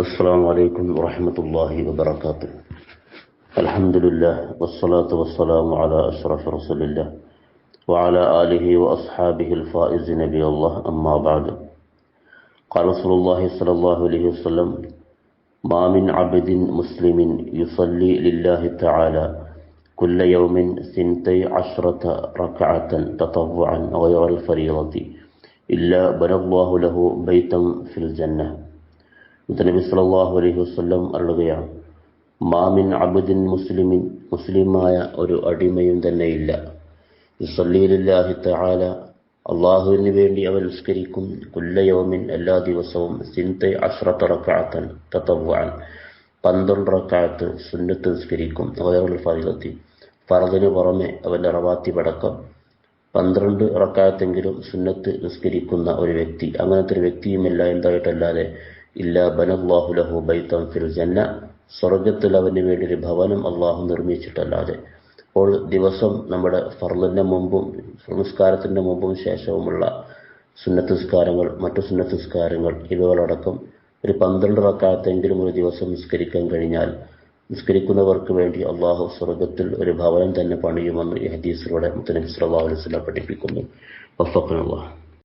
السلام عليكم ورحمة الله وبركاته. الحمد لله والصلاة والسلام على أشرف رسول الله وعلى آله وأصحابه الفائز نبي الله أما بعد. قال رسول الله صلى الله عليه وسلم ما من عبد مسلم يصلي لله تعالى كل يوم سنتي عشرة ركعة تطوعا غير الفريضة إلا بنى الله له بيتا في الجنة. നബി സല്ലല്ലാഹു അലൈഹി വസല്ലം അരുളുകയാണ് മാമിൻ അബുദിൻ മുസ്ലിമിൻ മുസ്ലിമായ ഒരു അടിമയും തന്നെയില്ല. യുസല്ലീലില്ലാഹി തആല അള്ളാഹുവിന് വേണ്ടി അവൻ നിസ്കരിക്കും. കുല്ലയോമിൻ എല്ലാ ദിവസവും സിൻത്തെ അഷ്റത്ത് റക്കാത്തൻ തത്തവ്വാൻ പന്ത്രണ്ട് സുന്നത്ത് നിസ്കരിക്കും. അവരുടെ ഫറിലത്തി ഫറദിന് പുറമെ അവന്റെ റവാത്തി പടക്കം. പന്ത്രണ്ട് റക്കാത്തെങ്കിലും സുന്നത്ത് നിസ്കരിക്കുന്ന ഒരു വ്യക്തി. അങ്ങനത്തെ ഒരു വ്യക്തിയുമില്ല എന്തായിട്ടല്ലാതെ ഇല്ല ബനല്ലാഹു ലഹു ബൈതൻ ഫിൽ ജന്ന. സ്വർഗത്തിൽ അവന് വേണ്ടി ഒരു ഭവനം അള്ളാഹു നിർമ്മിച്ചിട്ടല്ലാതെ. അപ്പോൾ ദിവസം നമ്മുടെ ഫർലിന്റെ മുമ്പും നിസ്കാരത്തിന്റെ മുമ്പും ശേഷവുമുള്ള സുന്നത്ത് നിസ്കാരങ്ങൾ മറ്റു സുന്നത്ത് നിസ്കാരങ്ങൾ ഇവകളടക്കം ഒരു പന്ത്രണ്ട് റക്കാലത്തെങ്കിലും ഒരു ദിവസം നിസ്കരിക്കാൻ കഴിഞ്ഞാൽ നിസ്കരിക്കുന്നവർക്ക് വേണ്ടി അള്ളാഹു സ്വർഗത്തിൽ ഒരു ഭവനം തന്നെ പണിയുമെന്ന് ഈ ഹദീസിലൂടെ മുത്തനബി സല്ലല്ലാഹു അലൈഹി പഠിപ്പിക്കുന്നു. വഫഖനല്ലാഹ്